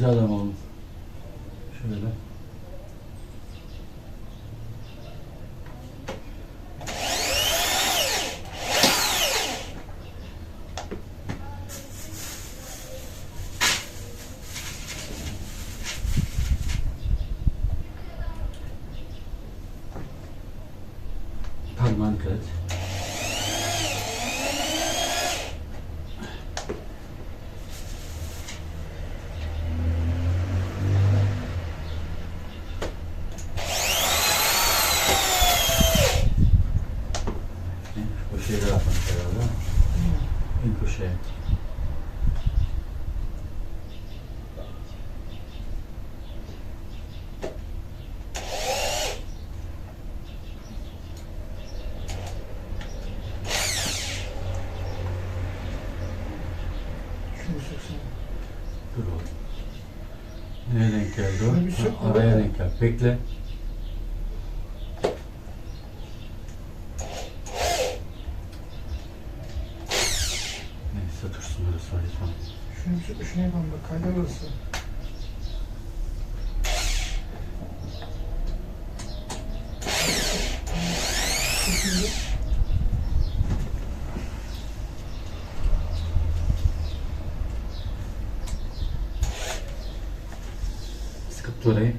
İmzalama oğlum. Şöyle. Parmağını kırat. Köşeyi de atmak herhalde. En köşeye. Şunu söksene. Dur oğlum. Nereye denk geldi Şunu bir o? sök Ha, Araya denk geldi. Bekle. Neyse dursun orası var lütfen. Şunu sök, şunu yapalım bak kayda orası. Şimdi Sıkıp dur orayı.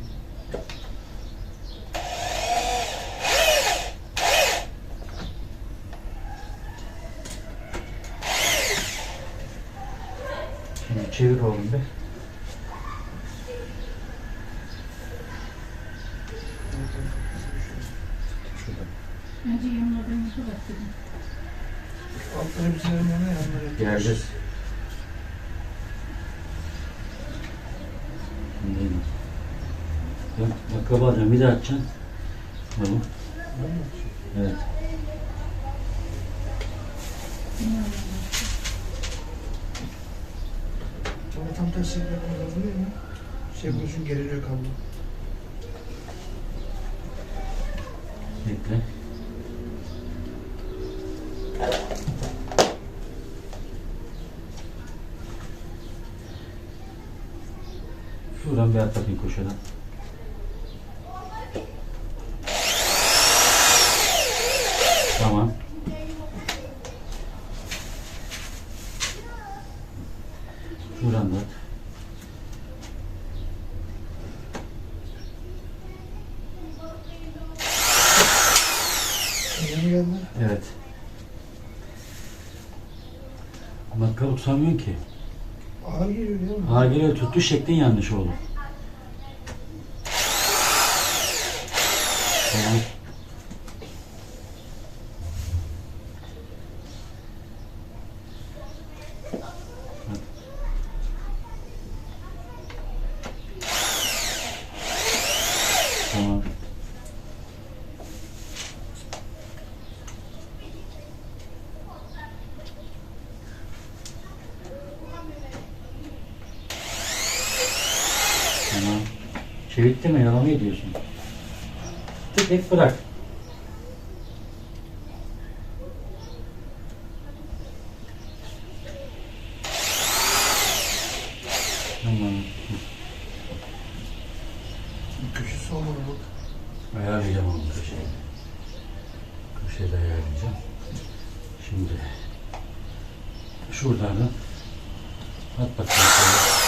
Şimdi çevir oğlum bir. Önce yanlardan bak dedim. altları senin yana yanları. Geleceğiz. Değil mi? Bak, alacağım. Bir daha açacaksın. Tamam. Evet. Bana tam tersi yapmam lazım değil mi? Şey bu için geriliyor kablo. Bekle. Şuradan bir at bakayım koşadan. Tamam. Şuradan da. Evet. Bakkal tutamıyorsun ki. Geliyor tuttu şeklin yanlış oldu. Tamam. Tamam. Çevirtti mi? Yalan mı ediyorsun? Tek tek bırak. Tamam. Köşesi olmadı bak. Ayarlayacağım onu köşeyi. Köşeyi de ayarlayacağım. Şimdi şuradan da at bakalım. şöyle.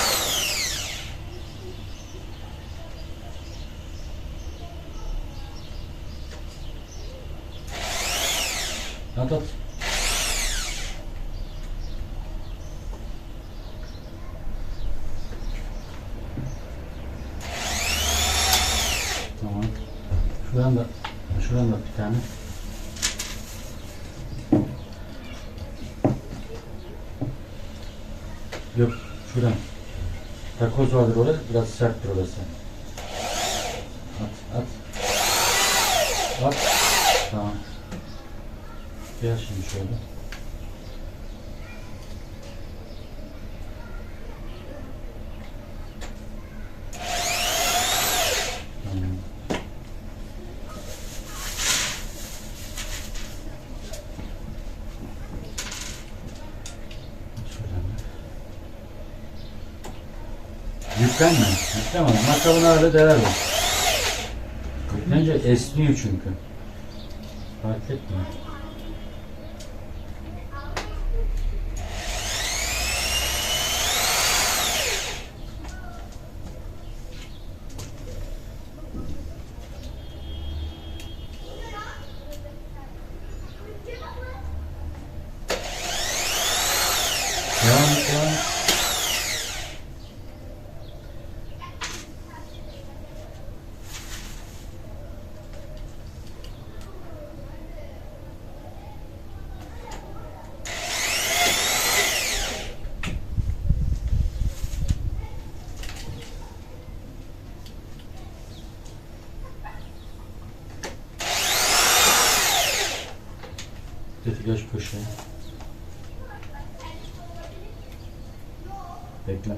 At at. Tamam. Şuradan da şuradan da bir tane. Yok şuradan. Takoz vardır orada biraz serttir orası. At at. At. Tamam. Gel şimdi şöyle. Tamam. Yüklenme. Yükleme. Matkabını öyle deler o. Yüklenince esniyor çünkü. Fark etme. Devam et, devam et. Köşeye. Bekle.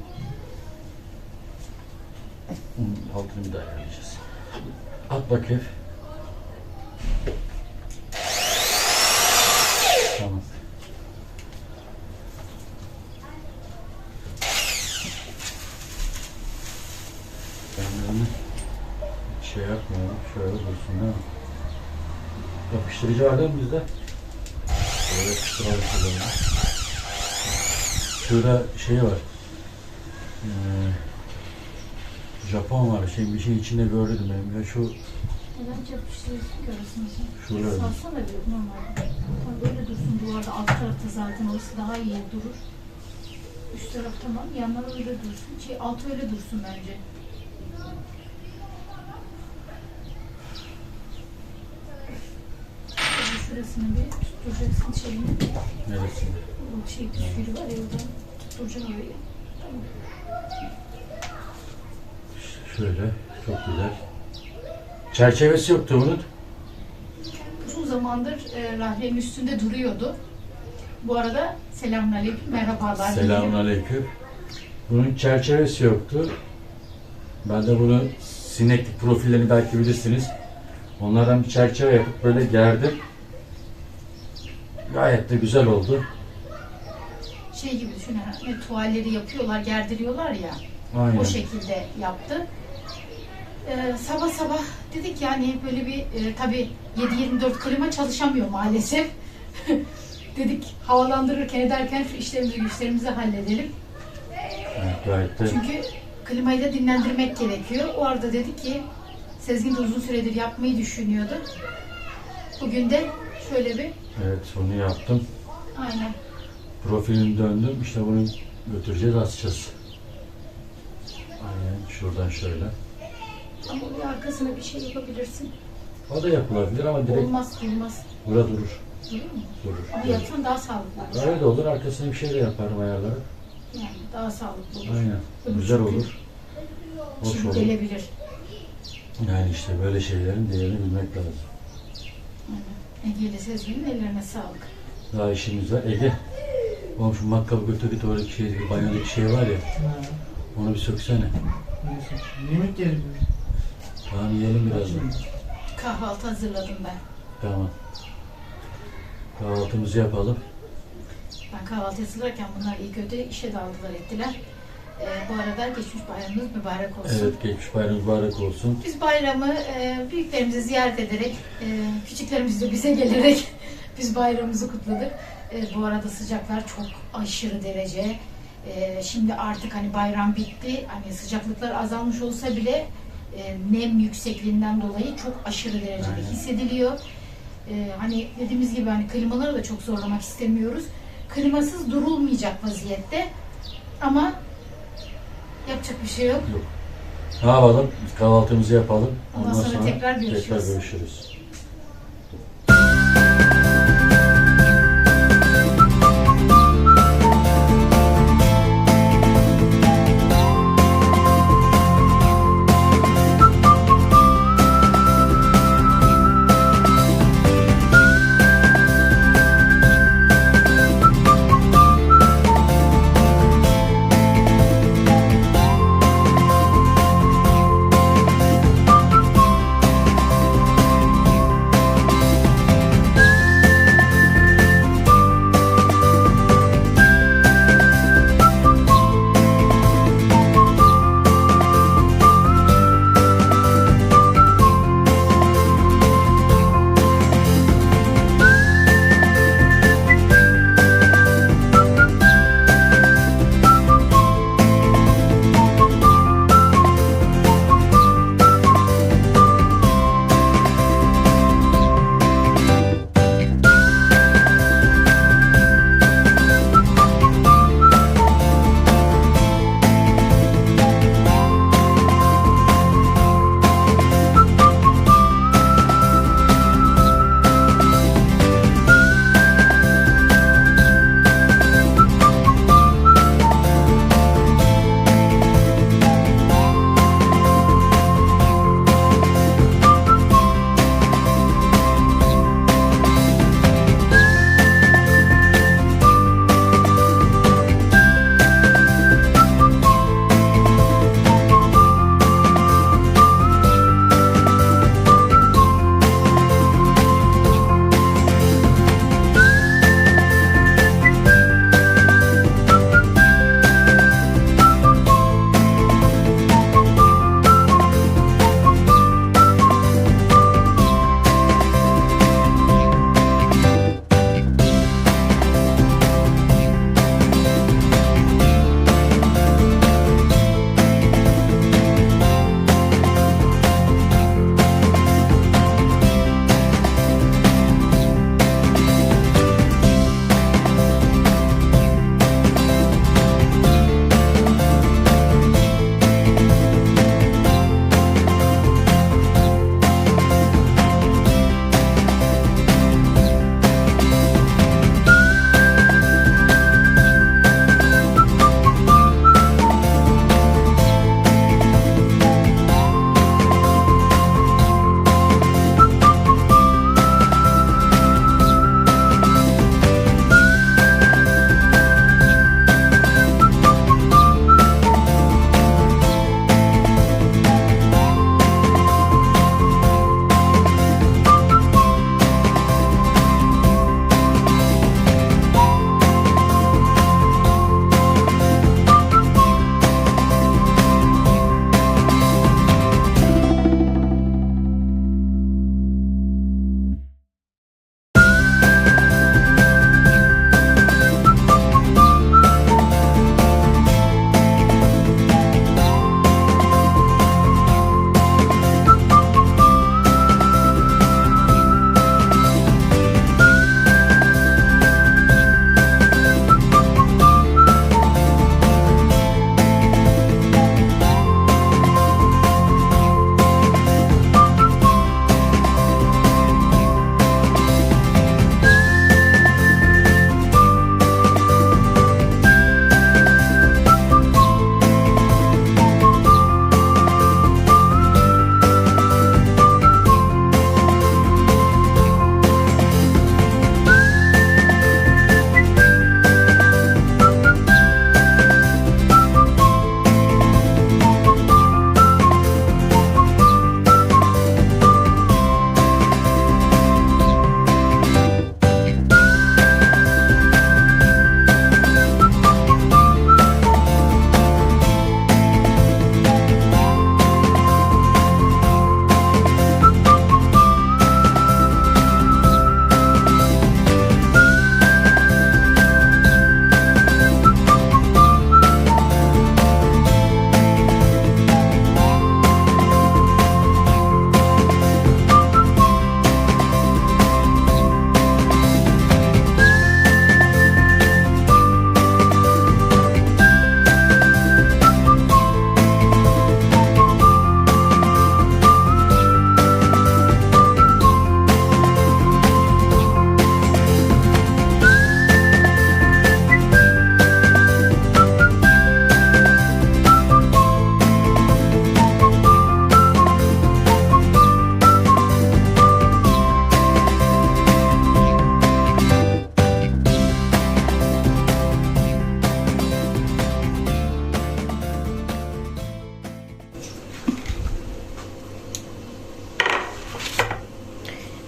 Bunun bir daha ayarlayacağız. At bakayım. Tamam. Kendilerini şey yapmayalım. Şöyle dursun değil mi? Yapıştırıcı var değil mi bizde? Böyle şuralarını. Şurada şey var. Ee, Japon var. Şey bir şey içinde gördüm benim. Ya şu Neden yapıştırıyorsun ki arasını sen? şurada. Salsana bir normalde. Tamam, böyle dursun duvarda alt tarafta zaten orası daha iyi durur. Üst taraf tamam, yanlar öyle dursun. Şey, alt öyle dursun bence. Şöyle Şurasını bir tutturacaksın şeyini. Neresinde? O şey püskülü var ya orada tutturacaksın orayı. Tamam. Şöyle. Çok güzel. Çerçevesi yoktu bunun. Uzun zamandır e, rahlenin üstünde duruyordu. Bu arada selamünaleyküm, merhabalar. Selamünaleyküm. Bunun çerçevesi yoktu. Ben de bunu sineklik profillerini belki bilirsiniz. Onlardan bir çerçeve yapıp böyle gerdim. Gayet de güzel oldu. Şey gibi düşün, hani tuvalleri yapıyorlar, gerdiriyorlar ya. Aynen. O şekilde yaptı. Ee, sabah sabah dedik yani böyle bir e, tabii 7-24 klima çalışamıyor maalesef. dedik havalandırırken ederken şu işlerimizi güçlerimizi halledelim. Evet, gayet de Çünkü klimayı da dinlendirmek gerekiyor. O arada dedik ki Sezgin de uzun süredir yapmayı düşünüyordu. Bugün de şöyle bir evet onu yaptım. aynen Profilini döndüm. İşte bunu götüreceğiz, asacağız. Aynen şuradan şöyle. ama bir arkasına bir şey yapabilirsin. O da yapılabilir ama direkt Olmaz olmaz. burada durur. Durur mu? Durur. Ama yapsan daha sağlıklı olur. Öyle de olur. Arkasına bir şey de yaparım ayarlarım. Yani daha sağlıklı olur. Aynen. Öbür Güzel çünkü olur. Hoş Şimdi olur. gelebilir. Yani işte böyle şeylerin değerini bilmek lazım. Aynen. Ege ile Sezgin'in ellerine sağlık. Daha işimiz var. Ege. Oğlum şu makkabı götür git oradaki şey, banyodaki şey var ya. Ha, Onu bir söksene. neyse. Yemek yerim. Tamam yiyelim birazdan. Kahvaltı hazırladım ben. Tamam. Kahvaltımızı yapalım. Ben kahvaltı hazırlarken bunlar iyi kötü işe daldılar ettiler. Ee, bu arada geçmiş bayramınız mübarek olsun. Evet geçmiş bayram mübarek olsun. Biz bayramı e, büyüklerimizi ziyaret ederek, e, küçüklerimiz de bize gelerek biz bayramımızı kutladık. E, bu arada sıcaklar çok aşırı derece. E, şimdi artık hani bayram bitti. Hani sıcaklıklar azalmış olsa bile e, nem yüksekliğinden dolayı çok aşırı derecede Aynen. hissediliyor. E, hani dediğimiz gibi hani klimaları da çok zorlamak istemiyoruz. Klimasız durulmayacak vaziyette. Ama yapacak bir şey yok. Yok. Ne yapalım? Kahvaltımızı yapalım. Ondan sonra tekrar görüşürüz. Tekrar görüşürüz.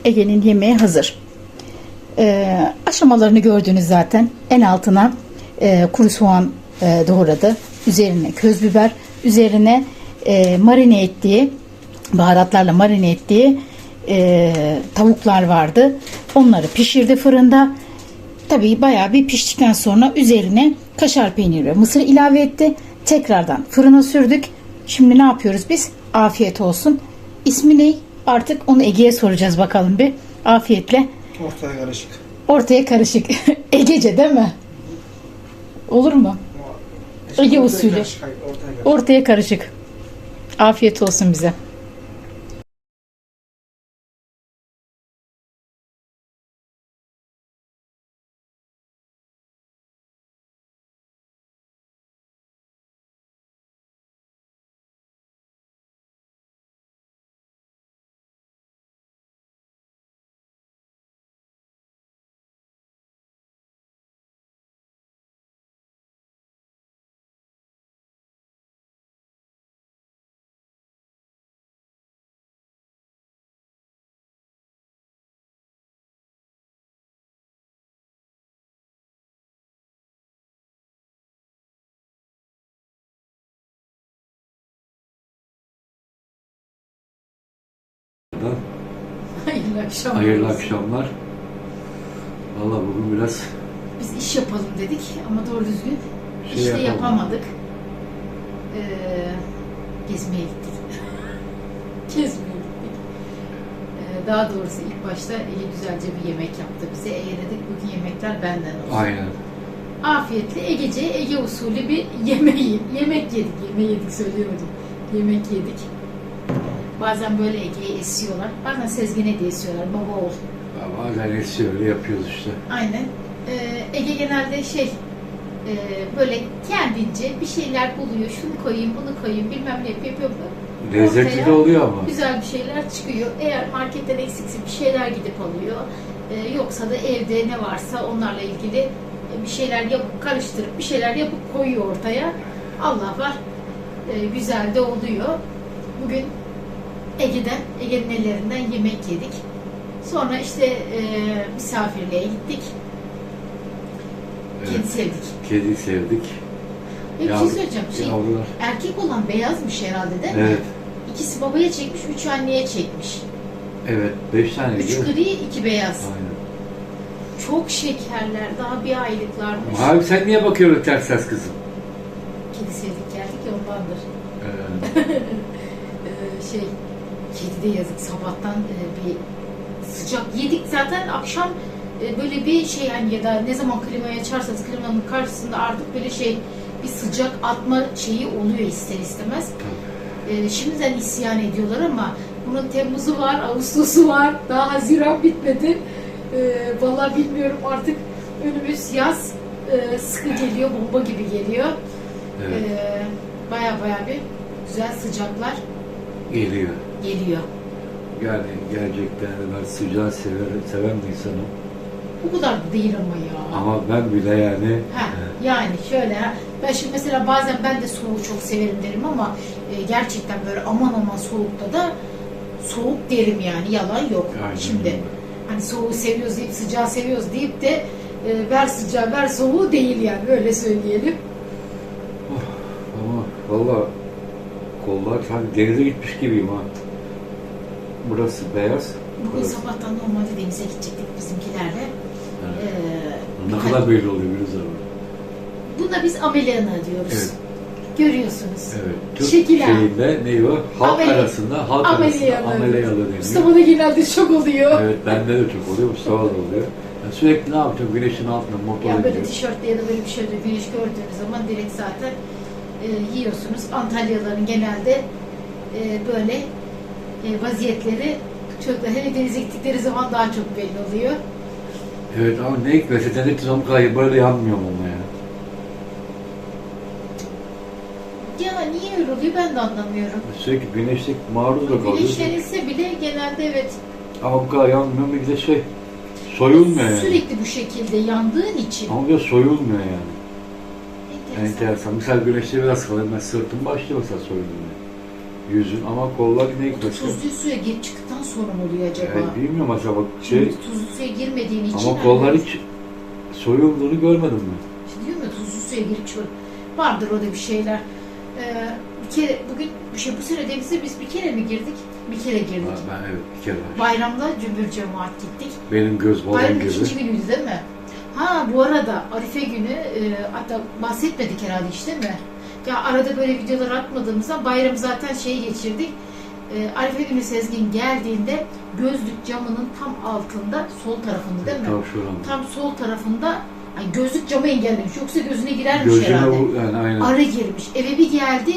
Ege'nin yemeği hazır. Ee, aşamalarını gördünüz zaten. En altına e, kuru soğan e, doğradı. Üzerine köz biber, üzerine e, marine ettiği, baharatlarla marine ettiği e, tavuklar vardı. Onları pişirdi fırında. Tabii bayağı bir piştikten sonra üzerine kaşar peyniri ve mısır ilave etti. Tekrardan fırına sürdük. Şimdi ne yapıyoruz biz? Afiyet olsun. İsmi ne? Artık onu Ege'ye soracağız bakalım bir. Afiyetle. Ortaya karışık. Ortaya karışık. Egece değil mi? Olur mu? Ege usulü. Ortaya karışık. Afiyet olsun bize. Akşamlar. Hayırlı akşamlar. Valla bugün biraz Biz iş yapalım dedik ama doğru düzgün Şey işte yapamadık. yapamadık. Ee, gezmeye gittik. gezmeye gittik. Ee, daha doğrusu ilk başta Ege güzelce bir yemek yaptı bize. Ege dedik bugün yemekler benden olsun. aynen. Afiyetle Egece, Ege usulü bir yemeği, yemek yedik. Yemeği yedik söyleyemedim. Yemek yedik. Bazen böyle Ege'yi esiyorlar. Bazen Sezgin'e de esiyorlar. Baba ol. Bazen esiyor öyle yapıyoruz işte. Aynen. Ee, Ege genelde şey e, böyle kendince bir şeyler buluyor. Şunu koyayım, bunu koyayım, bilmem ne yapıyor. yapıyor. Lezzetli de oluyor ama. Güzel bir şeyler çıkıyor. Eğer marketten eksikse bir şeyler gidip alıyor. Ee, yoksa da evde ne varsa onlarla ilgili bir şeyler yapıp karıştırıp bir şeyler yapıp koyuyor ortaya. Allah var. Ee, güzel de oluyor. Bugün Ege'den, Ege'nin ellerinden yemek yedik. Sonra işte e, misafirliğe gittik. Evet. Kedi sevdik. Kedi sevdik. Ve bir şey Yavru- söyleyeceğim. Şey, Yavrular. erkek olan beyazmış herhalde değil mi? Evet. İkisi babaya çekmiş, üçü anneye çekmiş. Evet. Beş tane Üç gri, iki beyaz. Aynen. Çok şekerler, daha bir aylıklarmış. Abi sen niye bakıyorsun ters ters kızım? Kedi sevdik geldik ya ondandır. Ee, Ee, şey, de yazık sabahtan e, bir sıcak yedik zaten akşam e, böyle bir şey hani ya da ne zaman klimayı açarsanız klimanın karşısında artık böyle şey bir sıcak atma şeyi oluyor ister istemez. Ee, şimdiden isyan ediyorlar ama bunun Temmuz'u var, Ağustos'u var, daha Haziran bitmedi. Vallahi bilmiyorum artık önümüz yaz e, sıkı geliyor, bomba gibi geliyor. evet. Baya baya bir güzel sıcaklar Geliyor. geliyor. Yani gerçekten ben sıcağı sever, seven bir insanım. Bu kadar da değil ama ya. Ama ben bile yani Ha, yani şöyle ben şimdi mesela bazen ben de soğuğu çok severim derim ama e, gerçekten böyle aman aman soğukta da soğuk derim yani yalan yok. Aynen Şimdi hani soğuğu seviyoruz deyip sıcağı seviyoruz deyip de e, ver sıcağı ver soğuğu değil yani öyle söyleyelim. Ama valla kollar sanki denize gitmiş gibiyim ha. Burası beyaz. Bugün burası- sabahtan normalde denize gidecektik bizimkilerle. Evet. Ee, Ne kadar belli oluyor bir zaman. Buna biz ameliyana diyoruz. Evet. Görüyorsunuz. Evet. Türk Şekil şeyinde ne o? Halk Ameli- arasında, halk Ameliyalı. arasında ameliyalı deniyor. Mustafa'da genelde çok oluyor. Evet bende de çok oluyor, Mustafa da oluyor. Yani sürekli ne yapacağım? Güneşin altında motora Yani böyle tişörtte ya da böyle bir şeyde güneş gördüğünüz zaman direkt zaten e, yiyorsunuz. Antalyalıların genelde e, böyle e, vaziyetleri çocuklar hele denize gittikleri zaman daha çok belli oluyor. Evet ama ne hikmetse cennet zaman kadar böyle yanmıyorum ama ya. Ya niye öyle oluyor ben de anlamıyorum. Sürekli güneşlik maruz da kalıyoruz. Güneşlenilse bile genelde evet Ama bu kadar yanmıyor bir de şey soyulmuyor yani. sürekli bu şekilde yandığın için Ama bir de soyulmuyor yani. enteresan. Enteresan. Mesela güneşte biraz kalıyor. Ben sırtım başlıyor mesela soyulmaya. Yüzün ama kollar ne hikmetse. Tuzlu suya girip çıktıktan sonra mı oluyor acaba? Yani bilmiyorum acaba Şimdi şey tuzlu suya girmediğin için ama kollar hani- hiç soyulduğunu görmedim ben. İşte diyorum ya tuzlu suya girip çıkıyor. Vardır orada bir şeyler. Ee, bir kere bugün bir şey bu sene denize biz bir kere mi girdik? Bir kere girdik. Ha, Ben evet bir kere. Bayramda cümbür cemaat gittik. Benim göz balon Bayramın gibi. ikinci günüydü değil mi? Ha bu arada Arife günü e, hatta bahsetmedik herhalde işte mi? Ya arada böyle videolar atmadığımızda bayramı zaten şey geçirdik. E, Arife günü Sezgin geldiğinde gözlük camının tam altında sol tarafında değil mi? Tam şuramda. Tam sol tarafında yani gözlük camı engellemiş. Yoksa gözüne girermiş Gözüne herhalde. vur yani aynen. Arı girmiş. Eve bir geldi.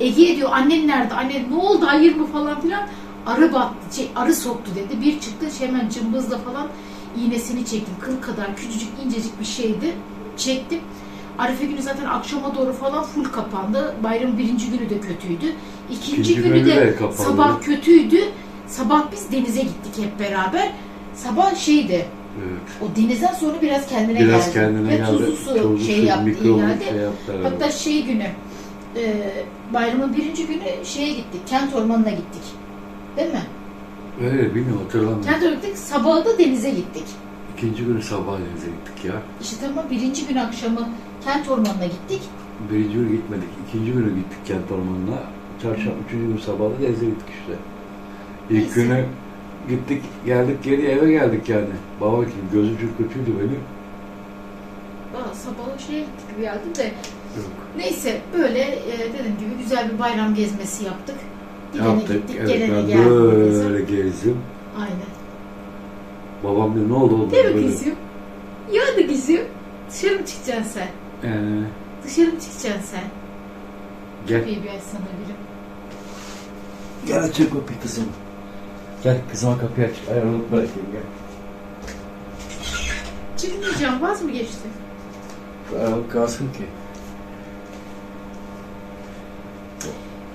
Ege diyor annen nerede? Anne ne oldu hayır mı falan filan. Arı battı, şey, arı soktu dedi. Bir çıktı şey hemen cımbızla falan iğnesini çektim. Kıl kadar küçücük incecik bir şeydi. Çektim. Arife günü zaten akşama doğru falan full kapandı. Bayramın birinci günü de kötüydü. İkinci, İkinci günü günü de, de kapandı. sabah kötüydü. Sabah biz denize gittik hep beraber. Sabah şeydi, Evet. o denizden sonra biraz kendine Biraz geldi. kendine Ve geldi. tuzlu su Tuzlu şey su, yaptı, şey yaptı. Hatta şey günü, e, bayramın birinci günü şeye gittik, kent ormanına gittik. Değil mi? Öyle bilmiyorum hatırlamıyorum. Kent ormanına gittik, sabahı da denize gittik. İkinci günü sabah denize gittik ya. İşte tamam birinci gün akşamı kent ormanına gittik. Birinci gün gitmedik. İkinci günü gittik kent ormanına. Çarşamba, üçüncü gün sabah da denize gittik işte. İlk Neyse. günü gittik, geldik geri eve geldik yani. Baba kim gözüm çok kötüydü benim. Aa, sabahı şeye gittik bir geldim de. Yok. Neyse böyle e, dediğim gibi güzel bir bayram gezmesi yaptık. Gidene Yaptık. gittik, Evet, gelene ben geldik. böyle gezdim. Aynen. Babam diyor ne oldu oğlum? Değil mi Böyle. kızım? Ya da kızım. Dışarı mı çıkacaksın sen? Ee, Dışarı mı çıkacaksın sen? gel. İyi bir ay sana birim. Gel aç kapıyı kızım. Gel kızıma kapıyı aç. Ayağını bırakayım gel. Çıkmayacağım vaz mı geçti? Ayağını kalsın ki.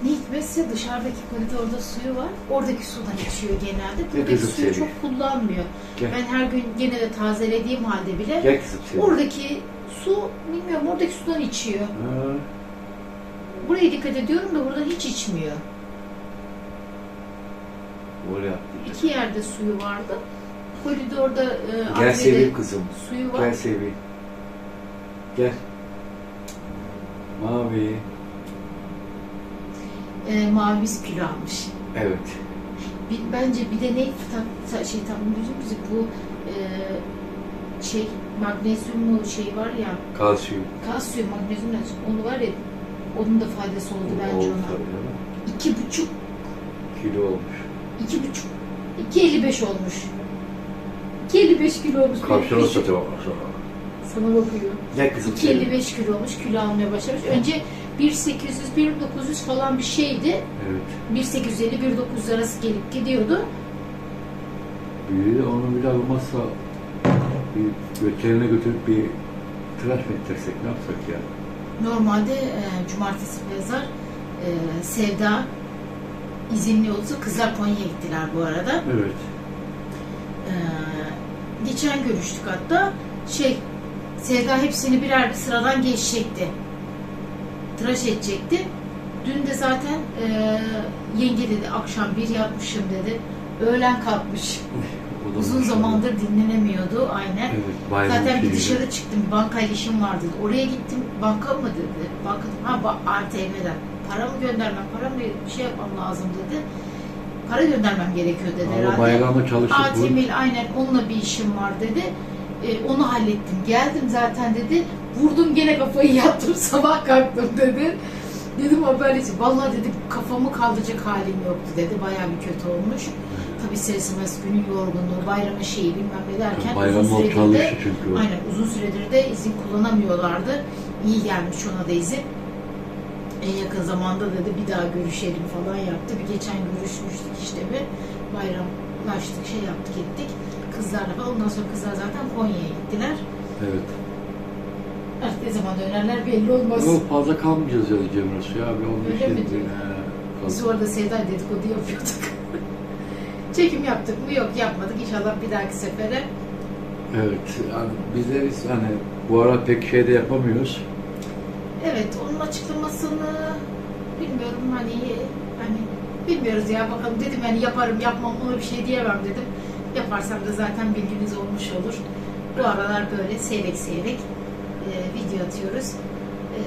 Ne hikmetse dışarıdaki koridorda suyu var. Oradaki sudan içiyor genelde. Ne Buradaki kızım suyu seni? çok kullanmıyor. Gel. Ben her gün gene de tazelediğim halde bile Gel kızım seni. oradaki su bilmiyorum oradaki sudan içiyor. Ha, Buraya dikkat ediyorum da buradan hiç içmiyor. oraya atlayacak. İki yerde suyu vardı. Koridorda e, Gel seveyim kızım. suyu var. Gel seveyim. Gel. Mavi. E, mavi biz kilo almış. Evet. Bir- bence bir de ne ta- ta- şey tam bizim bu e, şey magnezyum mu şey var ya Kalsiyum. kalsiyum magnezyum ne? onu var ya onun da faydası oldu bence Oldu ona. tabii. İki buçuk Kilo olmuş. iki buçuk iki elli beş olmuş. İki elli beş kilo olmuş. Beş- satıyor. Sana bakıyor. Gel kızım 2.55 kilo olmuş, kilo almaya başlamış. Önce 1.800, 1.900 falan bir şeydi. Evet. 1.850, 1.900 arası gelip gidiyordu. Büyüğü onu bile almazsa bir veterine götürüp bir tıraş mı ettirsek ne yapsak ya? Normalde e, cumartesi pazar e, Sevda izinli olsa kızlar Konya'ya gittiler bu arada. Evet. E, geçen görüştük hatta. Şey, Sevda hepsini birer bir sıradan geçecekti. Tıraş edecekti. Dün de zaten e, yenge dedi akşam bir yatmışım dedi. Öğlen kalkmış. Uzun zamandır dinlenemiyordu aynen. Evet. Zaten bir dışarı çıktım, bankayla işim vardı. Oraya gittim, banka mı dedi. Banka, ha ba- ATM'den. Para mı göndermem, para mı bir şey yapmam lazım dedi. Para göndermem gerekiyor dedi Ama herhalde. bayramda çalıştık. bu. ATM aynen onunla bir işim var dedi. E, onu hallettim. Geldim zaten dedi. Vurdum gene kafayı yattım sabah kalktım dedi. Dedim haberleşim. Vallahi dedi kafamı kaldıracak halim yoktu dedi. Bayağı bir kötü olmuş. Tabii sesimiz günün yorgunluğu, bayramın şeyi bilmem ne derken Bayramda uzun süredir de çünkü. Aynen uzun süredir de izin kullanamıyorlardı. İyi gelmiş ona da izin. En yakın zamanda dedi bir daha görüşelim falan yaptı. Bir geçen görüşmüştük işte bir bayramlaştık şey yaptık ettik. Kızlarla falan. Ondan sonra kızlar zaten Konya'ya gittiler. Evet. Artık ne zaman dönerler belli olmaz. Yok fazla kalmayacağız ya Cemre Su ya. Bir 15 Öyle mi yedi diyor? Biz orada Sevda dedikodu yapıyorduk. Çekim yaptık mı? Yok yapmadık. İnşallah bir dahaki sefere. Evet. Yani bizleriz hani bu ara pek şey de yapamıyoruz. Evet onun açıklamasını bilmiyorum hani hani bilmiyoruz ya bakalım dedim yani yaparım yapmam ona bir şey diyemem dedim. Yaparsam da zaten bilginiz olmuş olur. Bu aralar böyle seyrek seyrek e, video atıyoruz. E,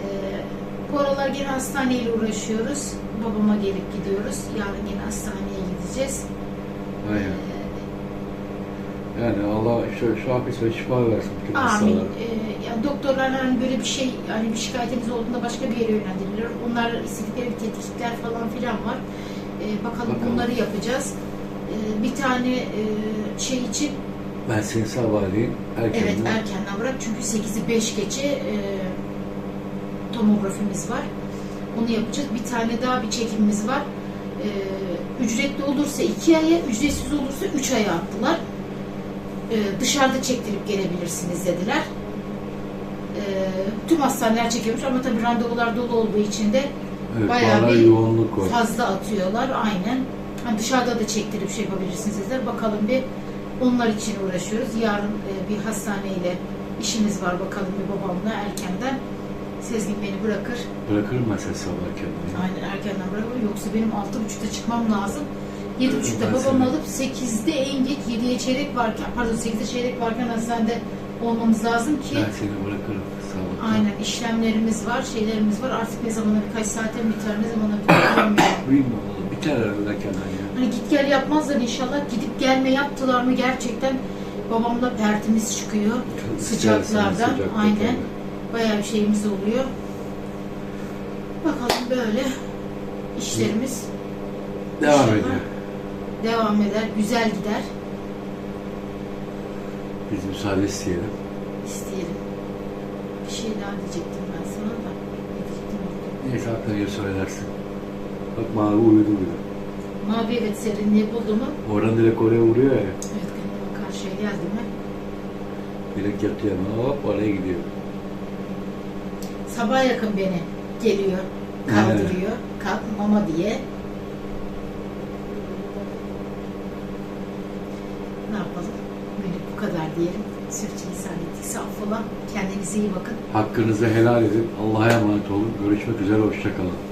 bu aralar gene hastaneyle uğraşıyoruz. Babama gelip gidiyoruz. Yarın yine hastaneye gideceğiz. Aynen. Yani Allah şu, şu hafif ve şifa versin bütün Amin. hastalara. Ee, yani doktorlar hani böyle bir şey, hani bir şikayetiniz olduğunda başka bir yere yönlendirilir. Onlar istedikleri tetkikler falan filan var. Ee, bakalım, Bakalım. bunları yapacağız. Ee, bir tane e, şey için, Ben seni sabahleyin erkenden evet erkenden bırak çünkü 8'i 5 geçe e, tomografimiz var. Onu yapacağız. Bir tane daha bir çekimimiz var. Ee, ücretli olursa 2 aya, ücretsiz olursa 3 aya attılar. Ee, dışarıda çektirip gelebilirsiniz dediler. Ee, tüm hastaneler çekiyormuş ama tabii randevular dolu olduğu için de evet, bayağı bir yoğunluk var. fazla atıyorlar. Aynen. Hani dışarıda da çektirip şey yapabilirsiniz dediler. Bakalım bir onlar için uğraşıyoruz. Yarın e, bir hastaneyle işimiz var bakalım bir babamla erkenden. Sezgin beni bırakır. Bırakırım ben seni sabah erkenden. Aynen erkenden bırakır. Yoksa benim altı buçukta çıkmam lazım. Yedi buçukta babamı alıp sekizde en geç yediye çeyrek varken pardon sekizde çeyrek varken hastanede olmamız lazım ki Ben seni bırakırım sabah. aynen işlemlerimiz var, şeylerimiz var. Artık ne zamana birkaç saate mi biter, ne zamana biter bilmiyorum. Bilmiyorum. Biter herhalde erkenden ya. Hani git gel yapmazlar inşallah. Gidip gelme yaptılar mı gerçekten babamla pertimiz çıkıyor. Sıcaklardan. Aynen. tabii. Bayağı bir şeyimiz oluyor. Bakalım böyle işlerimiz Devam İnşallah. ediyor. devam eder, güzel gider Biz müsaade isteyelim. isteyelim. Bir şey daha diyecektim ben sana da. Ne. Neyse aklına söylersin. Bak mavi uyudu bile. Mavi evet serinliği buldu mu? Oradan direkt oraya vuruyor ya. Evet kendime karşıya geldi mi? Direkt yatıyor. Hop oraya gidiyor. Sabah yakın beni geliyor, kaldırıyor. Kalk mama diye. Ne yapalım? Böyle bu kadar diyelim. Sürçülisan ettikse affola. Kendinize iyi bakın. Hakkınızı helal edin. Allah'a emanet olun. Görüşmek üzere. Hoşçakalın.